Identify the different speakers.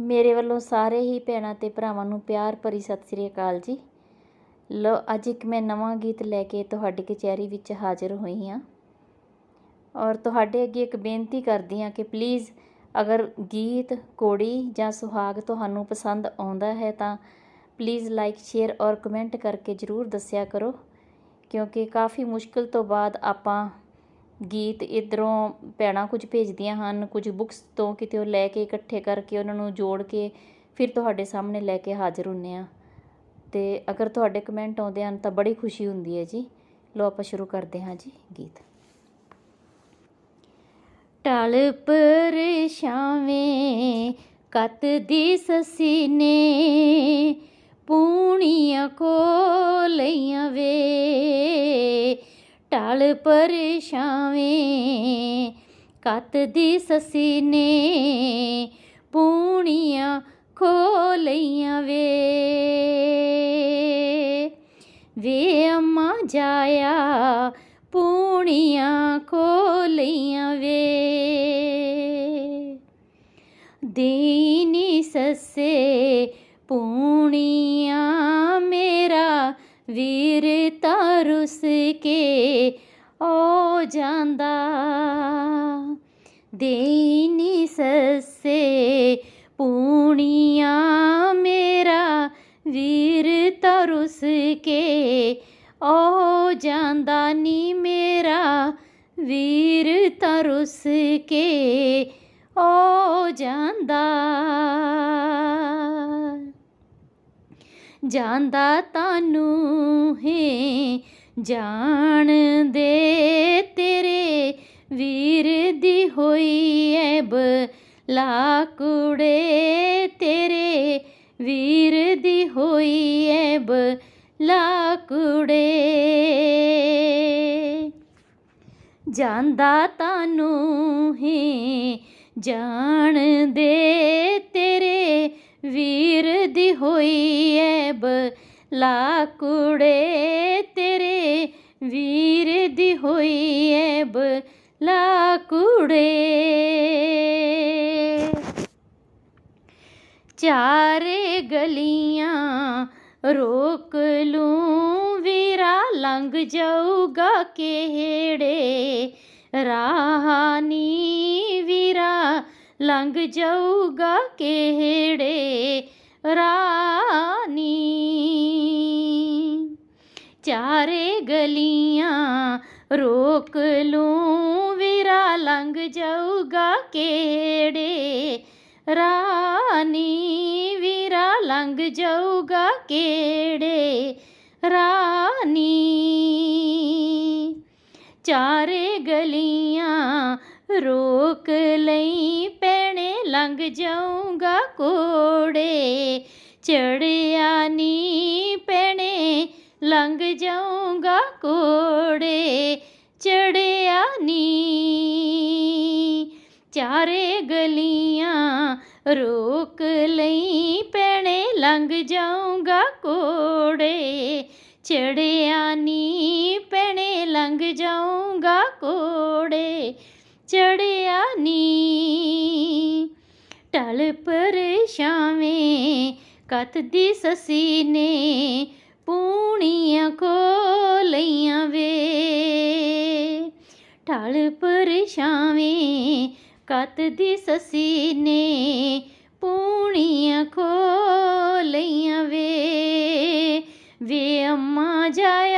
Speaker 1: ਮੇਰੇ ਵੱਲੋਂ ਸਾਰੇ ਹੀ ਭੈਣਾਂ ਤੇ ਭਰਾਵਾਂ ਨੂੰ ਪਿਆਰ ਭਰੀ ਸਤਿ ਸ੍ਰੀ ਅਕਾਲ ਜੀ। ਲੋ ਅੱਜ ਇੱਕ ਮੈਂ ਨਵਾਂ ਗੀਤ ਲੈ ਕੇ ਤੁਹਾਡੀ ਕਚਹਿਰੀ ਵਿੱਚ ਹਾਜ਼ਰ ਹੋਈ ਹਾਂ। ਔਰ ਤੁਹਾਡੇ ਅੱਗੇ ਇੱਕ ਬੇਨਤੀ ਕਰਦੀ ਹਾਂ ਕਿ ਪਲੀਜ਼ ਅਗਰ ਗੀਤ ਕੋੜੀ ਜਾਂ ਸੁਹਾਗ ਤੁਹਾਨੂੰ ਪਸੰਦ ਆਉਂਦਾ ਹੈ ਤਾਂ ਪਲੀਜ਼ ਲਾਈਕ ਸ਼ੇਅਰ ਔਰ ਕਮੈਂਟ ਕਰਕੇ ਜ਼ਰੂਰ ਦੱਸਿਆ ਕਰੋ। ਕਿਉਂਕਿ ਕਾਫੀ ਮੁਸ਼ਕਲ ਤੋਂ ਬਾਅਦ ਆਪਾਂ ਗੀਤ ਇੱਧਰੋਂ ਭੈਣਾਂ ਕੁਝ ਭੇਜਦੀਆਂ ਹਨ, ਕੁਝ ਬੁੱਕਸ ਤੋਂ ਕਿਤੇ ਉਹ ਲੈ ਕੇ ਇਕੱਠੇ ਕਰਕੇ ਉਹਨਾਂ ਨੂੰ ਜੋੜ ਕੇ ਫਿਰ ਤੁਹਾਡੇ ਸਾਹਮਣੇ ਲੈ ਕੇ ਹਾਜ਼ਰ ਹੁੰਦੇ ਹਾਂ ਅਤੇ ਅਗਰ ਤੁਹਾਡੇ ਕਮੈਂਟ ਆਉਂਦੇ ਹਨ ਤਾਂ ਬੜੀ ਖੁਸ਼ੀ ਹੁੰਦੀ ਹੈ ਜੀ। ਲਓ ਆਪਾਂ ਸ਼ੁਰੂ ਕਰਦੇ ਹਾਂ ਜੀ ਗੀਤ। ਪਰ ਪਰਛਾਵੇਂ ਕਤ ਦੀ ਸਸੀ ਨੇ ਪੂਣੀਆਂ ਕੋਲੀਆਂ ਵੇ। ਟਲ ਪਰਛਾਵੇਂ ਕੱਤ ਦੀ ਸਸੀ ਨੇ ਪੂਣੀਆਂ ਖੋਲੀਆਂ ਵੇ। ਵੇ ਅੰਮਾ ਜਾਇਆ ਪੂਣੀਆਂ ਖੋਲੀਆਂ ਵੇ। ਦੀਨੀ ਸੱਸੇ ਪੂਣੀਆਂ ਮੇਰਾ ਵੀਰ ਤਰੁਸ ਕੇ ਓ ਜਾਂਦਾ। ਦੇਨੀ ਸੱਸੇ ਪੂਣੀਆਂ ਮੇਰਾ ਵੀਰ ਤਰੁਸ ਕੇ ਓ ਜਾਂਦਾ ਨੀ ਮੇਰਾ ਵੀਰ ਤਰੁਸ ਕੇ ਓ ਜਾਂਦਾ। ਜਾਂਦਾ ਤਾਨੂੰ ਹੈ ਜਾਣਦੇ ਤੇਰੇ ਵੀਰ ਦੀ ਹੋਈ ਐਬ ਲਾਕੂੜੇ ਤੇਰੇ ਵੀਰ ਦੀ ਹੋਈ ਐਬ ਲਾਕੂੜੇ। ਜਾਂਦਾ ਤਾਨੂੰ ਹੈ ਜਾਣਦੇ ਲਾਕੂੜੇ ਤੇਰੇ ਵੀਰ ਦੀ ਹੋਈ ਐਬ ਲਾਕੂੜੇ। ਚਾਰੇ ਗਲੀਆਂ ਰੋਕ ਲੂੰ ਵੀਰਾ, ਲੰਘ ਜਾਊਗਾ ਕਿਹੜੇ? ਰਾਹਨੀ ਵੀਰਾ, ਲੰਘ ਜਾਊਗਾ ਕਿਹੜੇ? ਗਲੀਆਂ ਰੋਕ ਲੂੰ, ਵੀਰਾ ਲੰਘ ਜਾਊਗਾ ਕਿਹੜੇ? ਰਾਨੀ ਵੀਰਾ ਲੰਘ ਜਾਊਗਾ ਕਿਹੜੇ? ਰਾਨੀ ਚਾਰੇ ਗਲੀਆਂ ਰੋਕ ਲਈ, ਪੈਣੇ ਲੰਘ ਜਾਊਗਾ ਕੋੜੇ? ਚੜਿਆ ਨੀ ਪੈਣੇ ਲੰਘ ਜਾਊਂਗਾ ਕੋੜੇ ਚੜਿਆ ਨੀ। ਚਾਰੇ ਗਲੀਆਂ ਰੋਕ ਲਈ ਪੈਣੇ ਲੰਘ ਜਾਊਂਗਾ ਕੋੜੇ ਚੜਿਆ ਨੀ। ਪੈਣੇ ਲੰਘ ਜਾਊਂਗਾ ਕੋੜੇ ਚੜਿਆ ਨੀ। ਟਲ ਪਰਛਾਵੇਂ ਕਤ ਦੀ ਸਸੀ ਨੇ ਟਲ ਪਰਛਾਵੇਂ ਕਤ ਦੀ ਸਸੀ ਨੇ ਪੂਣੀਆਂ ਖੋਲੀਆਂ ਵੇ। ਵੇ ਅੰਮਾ ਜਾਇਆ